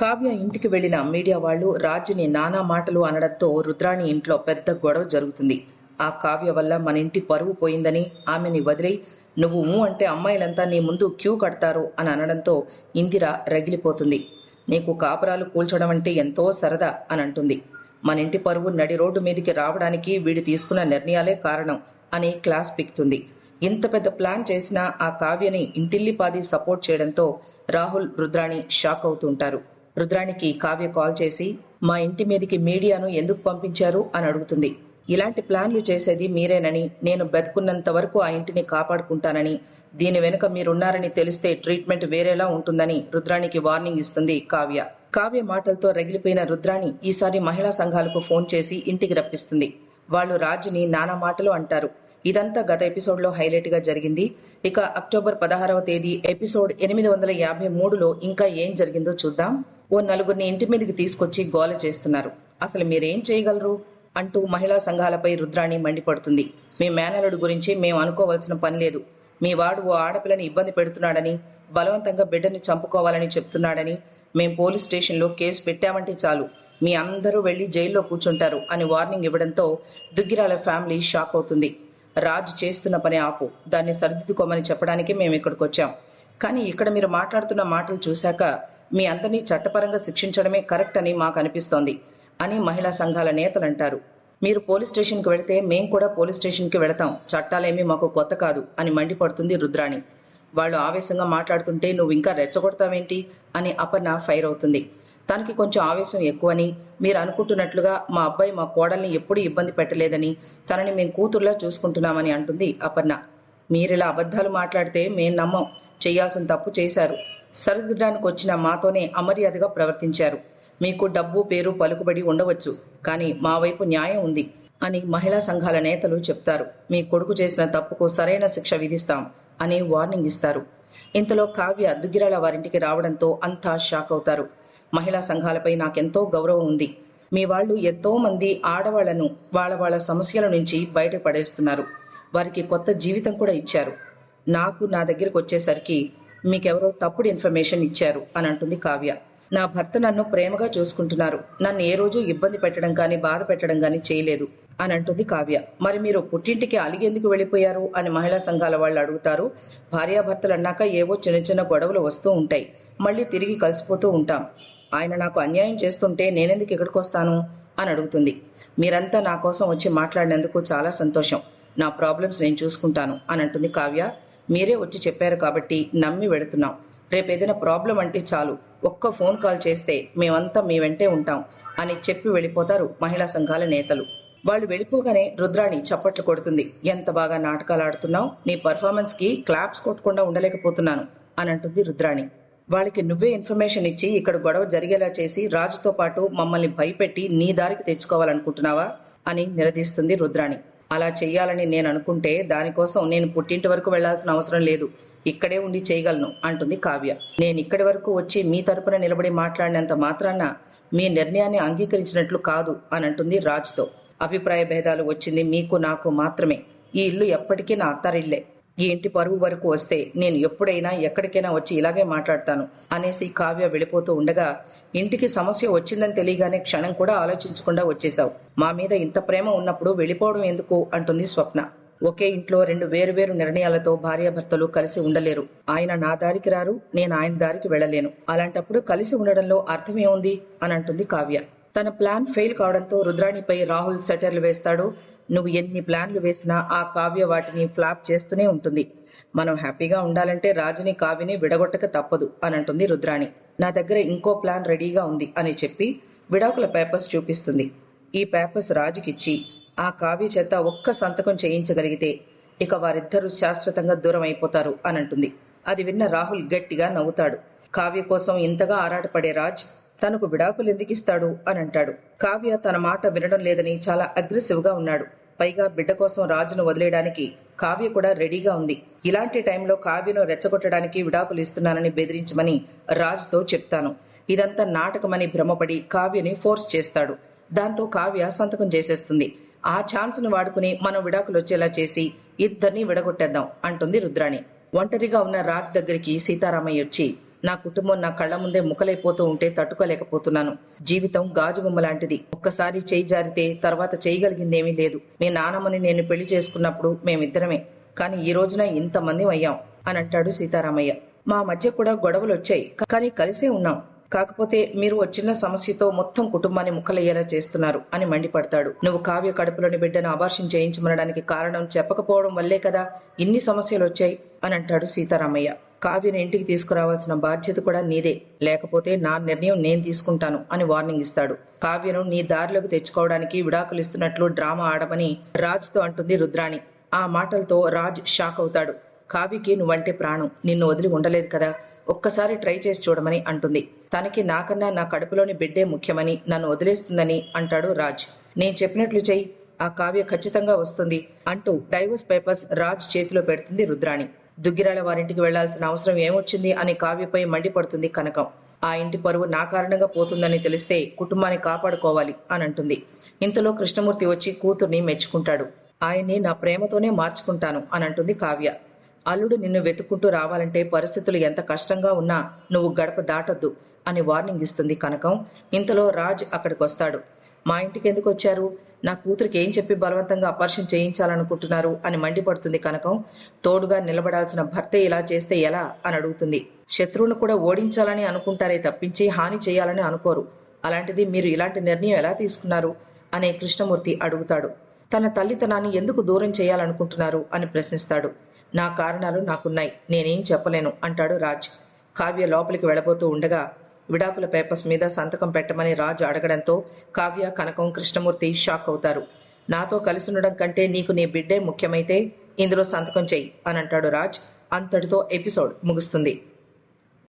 కావ్య ఇంటికి వెళ్ళిన మీడియా వాళ్ళు రాజుని నానా మాటలు అనడంతో రుద్రాణి ఇంట్లో పెద్ద గొడవ జరుగుతుంది. ఆ కావ్య వల్ల మన ఇంటి పరువు పోయిందని ఆమెని వదిలే నువ్వు ఊ అంటే అమ్మాయిలంతా నీ ముందు క్యూ కడతారు అని అనడంతో ఇందిర రగిలిపోతుంది. నీకు కాపురాలు కూల్చడం అంటే ఎంతో సరదా అని అంటుంది. మన ఇంటి పరువు నడి రోడ్డు మీదికి రావడానికి వీడు తీసుకున్న నిర్ణయాలే కారణం అని క్లాస్ పిక్తుంది. ఇంత పెద్ద ప్లాన్ చేసినా ఆ కావ్యని ఇంటిల్లిపాది సపోర్ట్ చేయడంతో రాహుల్ రుద్రాణి షాక్ అవుతుంటారు రుద్రాణికి కావ్య కాల్ చేసి మా ఇంటి మీదికి మీడియాను ఎందుకు పంపించారు? అని అడుగుతుంది. ఇలాంటి ప్లాన్లు చేసేది మీరేనని నేను బతుకున్నంత వరకు ఆ ఇంటిని కాపాడుకుంటానని దీని వెనుక మీరున్నారని తెలిస్తే ట్రీట్మెంట్ వేరేలా ఉంటుందని రుద్రాణికి వార్నింగ్ ఇస్తుంది కావ్య. కావ్య మాటలతో రగిలిపోయిన రుద్రాణి ఈసారి మహిళా సంఘాలకు ఫోన్ చేసి ఇంటికి రప్పిస్తుంది. వాళ్ళు రాజుని నానా మాటలు అంటారు. ఇదంతా గత ఎపిసోడ్లో హైలైట్గా జరిగింది. ఇక అక్టోబర్ పదహారవ తేదీ ఎపిసోడ్ ఎనిమిది వందల యాభై మూడులో ఇంకా ఏం జరిగిందో చూద్దాం. ఓ నలుగురిని ఇంటి మీదకి తీసుకొచ్చి గోల చేస్తున్నారు. అసలు మీరేం చేయగలరు? అంటూ మహిళా సంఘాలపై రుద్రాణి మండిపడుతుంది. మీ మేనలుడు గురించి మేము అనుకోవాల్సిన పని లేదు. మీ వాడు ఓ ఆడపిల్లని ఇబ్బంది పెడుతున్నాడని బలవంతంగా బిడ్డని చంపుకోవాలని చెప్తున్నాడని మేం పోలీస్ స్టేషన్లో కేసు పెట్టామంటే చాలు. మీ అందరూ వెళ్ళి జైల్లో కూర్చుంటారు అని వార్నింగ్ ఇవ్వడంతో దుగ్గిరాల ఫ్యామిలీ షాక్ అవుతుంది. రాజు చేస్తున్న పని ఆపు. దాన్ని సరిదిద్దుకోమని చెప్పడానికి మేము ఇక్కడికి వచ్చాం కానీ ఇక్కడ మీరు మాట్లాడుతున్న మాటలు చూశాక మీ అందరినీ చట్టపరంగా శిక్షించడమే కరెక్ట్ అని మాకు అనిపిస్తోంది అని మహిళా సంఘాల నేతలు అంటారు. మీరు పోలీస్ స్టేషన్కి వెళితే మేం కూడా పోలీస్ స్టేషన్కి వెళతాం. చట్టాలేమీ మాకు కొత్త కాదు అని మండిపడుతుంది రుద్రాణి. వాళ్ళు ఆవేశంగా మాట్లాడుతుంటే నువ్వు ఇంకా రెచ్చగొడతావేంటి అని అపర్ణ ఫైర్ అవుతుంది. తనకి కొంచెం ఆవేశం ఎక్కువని మీరు అనుకుంటున్నట్లుగా మా అబ్బాయి మా కోడల్ని ఎప్పుడూ ఇబ్బంది పెట్టలేదని తనని మేము కూతుర్లా చూసుకుంటున్నామని అంటుంది అపర్ణ. మీరిలా అబద్ధాలు మాట్లాడితే మేం నమ్మం. చేయాల్సిన తప్పు చేశారు. సరిదిద్దడానికి వచ్చిన మాతోనే అమర్యాదగా ప్రవర్తించారు. మీకు డబ్బు పేరు పలుకుబడి ఉండవచ్చు కానీ మా వైపు న్యాయం ఉంది అని మహిళా సంఘాల నేతలు చెప్తారు. మీ కొడుకు చేసిన తప్పుకు సరైన శిక్ష విధిస్తాం అని వార్నింగ్ ఇస్తారు. ఇంతలో కావ్య దుగ్గిరాల వారింటికి రావడంతో అంతా షాక్ అవుతారు. మహిళా సంఘాలపై నాకెంతో గౌరవం ఉంది. మీ వాళ్ళు ఎంతో మంది ఆడవాళ్ళను వాళ్ళ వాళ్ళ సమస్యల నుంచి బయట పడేస్తున్నారు వారికి కొత్త జీవితం కూడా ఇచ్చారు. నాకు నా దగ్గరకు వచ్చేసరికి మీకెవరో తప్పుడు ఇన్ఫర్మేషన్ ఇచ్చారు అని అంటుంది కావ్య. నా భర్త నన్ను ప్రేమగా చూసుకుంటున్నారు. నన్ను ఏ రోజు ఇబ్బంది పెట్టడం కానీ బాధ పెట్టడం కానీ చేయలేదు అని అంటుంది కావ్య. మరి మీరు పుట్టింటికి అలిగేందుకు వెళ్ళిపోయారు అని మహిళా సంఘాల వాళ్ళు అడుగుతారు. భార్యాభర్తలు అన్నాక ఏవో చిన్న చిన్న గొడవలు వస్తూ ఉంటాయి. మళ్ళీ తిరిగి కలిసిపోతూ ఉంటాం. ఆయన నాకు అన్యాయం చేస్తుంటే నేనెందుకు ఇక్కడికి వస్తాను అని అడుగుతుంది. మీరంతా నా కోసం వచ్చి మాట్లాడినందుకు చాలా సంతోషం. నా ప్రాబ్లమ్స్ నేను చూసుకుంటాను అని అంటుంది కావ్య. మీరే వచ్చి చెప్పారు కాబట్టి నమ్మి వెళుతున్నాం రేపు ఏదైనా ప్రాబ్లం అంటే చాలు. ఒక్క ఫోన్ కాల్ చేస్తే మేమంతా మీ వెంటే ఉంటాం అని చెప్పి వెళ్ళిపోతారు మహిళా సంఘాల నేతలు. వాళ్ళు వెళ్ళిపోగానే రుద్రాణి చప్పట్లు కొడుతుంది. ఎంత బాగా నాటకాలు ఆడుతున్నావు? నీ పర్ఫార్మెన్స్కి క్లాప్స్ కొట్టకుండా ఉండలేకపోతున్నాను అని అంటుంది రుద్రాణి. వాళ్ళకి నువ్వే ఇన్ఫర్మేషన్ ఇచ్చి ఇక్కడ గొడవ జరిగేలా చేసి రాజుతో పాటు మమ్మల్ని భయపెట్టి నీ దారికి తెచ్చుకోవాలనుకుంటున్నావా అని నిలదీస్తుంది రుద్రాణి. అలా చెయ్యాలని నేను అనుకుంటే దానికోసం నేను పుట్టింటి వరకు వెళ్ళాల్సిన అవసరం లేదు. ఇక్కడే ఉండి చేయగలను అంటుంది కావ్య. నేను ఇక్కడి వరకు వచ్చి మీ తరపున నిలబడి మాట్లాడినంత మాత్రాన మీ నిర్ణయాన్ని అంగీకరించినట్లు కాదు అని అంటుంది రాజ్తో. అభిప్రాయ భేదాలు వచ్చింది మీకు నాకు మాత్రమే. ఈ ఇల్లు ఎప్పటికీ నా అత్తారిల్లే. ఈ ఇంటి పరువు వరకు వస్తే నేను ఎప్పుడైనా ఎక్కడికైనా వచ్చి ఇలాగే మాట్లాడతాను అనేసి కావ్య వెళ్ళిపోతూ ఉండగా ఇంటికి సమస్య వచ్చిందని తెలియగానే క్షణం కూడా ఆలోచించకుండా వచ్చేశావు. మా మీద ఇంత ప్రేమ ఉన్నప్పుడు వెళ్ళిపోవడం ఎందుకు? అంటుంది స్వప్న. ఒకే ఇంట్లో రెండు వేరువేరు నిర్ణయాలతో భార్యాభర్తలు కలిసి ఉండలేరు. ఆయన నా దారికి రారు నేను ఆయన దారికి వెళ్ళలేను. అలాంటప్పుడు కలిసి ఉండడంలో అర్థమేముంది అని అంటుంది కావ్య. తన ప్లాన్ ఫెయిల్ కావడంతో రుద్రాణిపై రాహుల్ సెటర్లు వేస్తాడు నువ్వు ఎన్ని ప్లాన్లు వేసినా ఆ కావ్య వాటిని ఫ్లాప్ చేస్తూనే ఉంటుంది. మనం హ్యాపీగా ఉండాలంటే రాజుని కావ్యని విడగొట్టక తప్పదు అని అంటుంది రుద్రాణి. నా దగ్గర ఇంకో ప్లాన్ రెడీగా ఉంది అని చెప్పి విడాకుల పేపర్స్ చూపిస్తుంది. ఈ పేపర్స్ రాజుకిచ్చి ఆ కావ్య చేత ఒక్క సంతకం చేయించగలిగితే ఇక వారిద్దరూ శాశ్వతంగా దూరం అయిపోతారు అని అంటుంది. అది విన్న రాహుల్ గట్టిగా నవ్వుతాడు. కావ్య కోసం ఇంతగా ఆరాటపడే రాజ్ తనకు విడాకులు ఎందుకు ఇస్తాడు అని అంటాడు. కావ్య తన మాట వినడం లేదని చాలా అగ్రెసివ్గా ఉన్నాడు. పైగా బిడ్డ కోసం రాజును వదిలేయడానికి కావ్య కూడా రెడీగా ఉంది. ఇలాంటి టైంలో కావ్యను రెచ్చగొట్టడానికి విడాకులు ఇస్తున్నానని బెదిరించమని రాజుతో చెప్తాను. ఇదంతా నాటకమని భ్రమపడి కావ్యని ఫోర్స్ చేస్తాడు. దాంతో కావ్య సంతకం చేసేస్తుంది. ఆ ఛాన్స్ను వాడుకుని మనం విడాకులు వచ్చేలా చేసి ఇద్దరిని విడగొట్టేద్దాం అంటుంది రుద్రాణి. ఒంటరిగా ఉన్న రాజ్ దగ్గరికి సీతారామయ్య వచ్చి నా కుటుంబం నా కళ్ళ ముందే ముక్కలైపోతూ ఉంటే తట్టుకోలేకపోతున్నాను. జీవితం గాజుబొమ్మ లాంటిది. ఒక్కసారి చేయి జారితే తర్వాత చేయగలిగిందేమీ లేదు. మీ నానమ్మని నేను పెళ్ళి చేసుకున్నప్పుడు మేమిద్దరమే. కానీ ఈ రోజున ఇంతమంది అయ్యాం అని అంటాడు సీతారామయ్య. మా మధ్య కూడా గొడవలు వచ్చాయి కానీ కలిసే ఉన్నాం. కాకపోతే మీరు ఓ చిన్న సమస్యతో మొత్తం కుటుంబాన్ని ముక్కలయ్యేలా చేస్తున్నారు అని మండిపడతాడు. నువ్వు కావ్య కడుపులోని బిడ్డను అబార్షన్ చేయించమనడానికి కారణం చెప్పకపోవడం వల్లే కదా ఇన్ని సమస్యలు వచ్చాయి అని అంటాడు సీతారామయ్య. కావ్యను ఇంటికి తీసుకురావాల్సిన బాధ్యత కూడా నీదే. లేకపోతే నా నిర్ణయం నేను తీసుకుంటాను అని వార్నింగ్ ఇస్తాడు. కావ్యను నీ దారిలోకి తెచ్చుకోవడానికి విడాకులు ఇస్తున్నట్లు డ్రామా ఆడమని రాజ్తో అంటుంది రుద్రాణి. ఆ మాటలతో రాజ్ షాక్ అవుతాడు. కావ్యకి నువ్వంటే ప్రాణం. నిన్ను వదిలి ఉండలేదు కదా. ఒక్కసారి ట్రై చేసి చూడమని అంటుంది. తనకి నాకన్నా నా కడుపులోని బిడ్డే ముఖ్యమని నన్ను వదిలేస్తుందని అంటాడు రాజ్. నేను చెప్పినట్లు చెయ్యి. ఆ కావ్య ఖచ్చితంగా వస్తుంది అంటూ డైవర్స్ పేపర్స్ రాజ్ చేతిలో పెడుతుంది రుద్రాణి. దుగ్గిరాల వారింటికి వెళ్ళాల్సిన అవసరం ఏమొచ్చింది అని కావ్యపై మండిపడుతుంది కనకం. ఆ ఇంటి పరువు నా కారణంగా పోతుందని తెలిస్తే కుటుంబాన్ని కాపాడుకోవాలి అని అంటుంది. ఇంతలో కృష్ణమూర్తి వచ్చి కూతుర్ని మెచ్చుకుంటాడు. ఆయన్ని నా ప్రేమతోనే మార్చుకుంటాను అని అంటుంది కావ్య. అల్లుడు నిన్ను వెతుక్కుంటూ రావాలంటే పరిస్థితులు ఎంత కష్టంగా ఉన్నా నువ్వు గడప దాటద్దు అని వార్నింగ్ ఇస్తుంది కనకం. ఇంతలో రాజ్ అక్కడికి వస్తాడు మా ఇంటికి ఎందుకు వచ్చారు? నా కూతురికి ఏం చెప్పి బలవంతంగా అపర్షన్ చేయించాలనుకుంటున్నారు అని మండిపడుతుంది కనకం. తోడుగా నిలబడాల్సిన భర్త ఇలా చేస్తే ఎలా? అని అడుగుతుంది. శత్రువును కూడా ఓడించాలని అనుకుంటారే తప్పించి హాని చేయాలని అనుకోరు. అలాంటిది మీరు ఇలాంటి నిర్ణయం ఎలా తీసుకున్నారు? అనే కృష్ణమూర్తి అడుగుతాడు. తన తల్లితనాన్ని ఎందుకు దూరం చేయాలనుకుంటున్నారు? అని ప్రశ్నిస్తాడు. నా కారణాలు నాకున్నాయి. నేనేం చెప్పలేను అంటాడు రాజ్. కావ్య లోపలికి వెళ్ళబోతూ ఉండగా విడాకుల పేపర్స్ మీద సంతకం పెట్టమని రాజు అడగడంతో కావ్య కనకం కృష్ణమూర్తి షాక్ అవుతారు. నాతో కలిసి ఉండడం కంటే నీకు నీ బిడ్డే ముఖ్యమైతే ఇందులో సంతకం చెయ్యి అని అంటాడు రాజ్. అంతటితో ఎపిసోడ్ ముగుస్తుంది.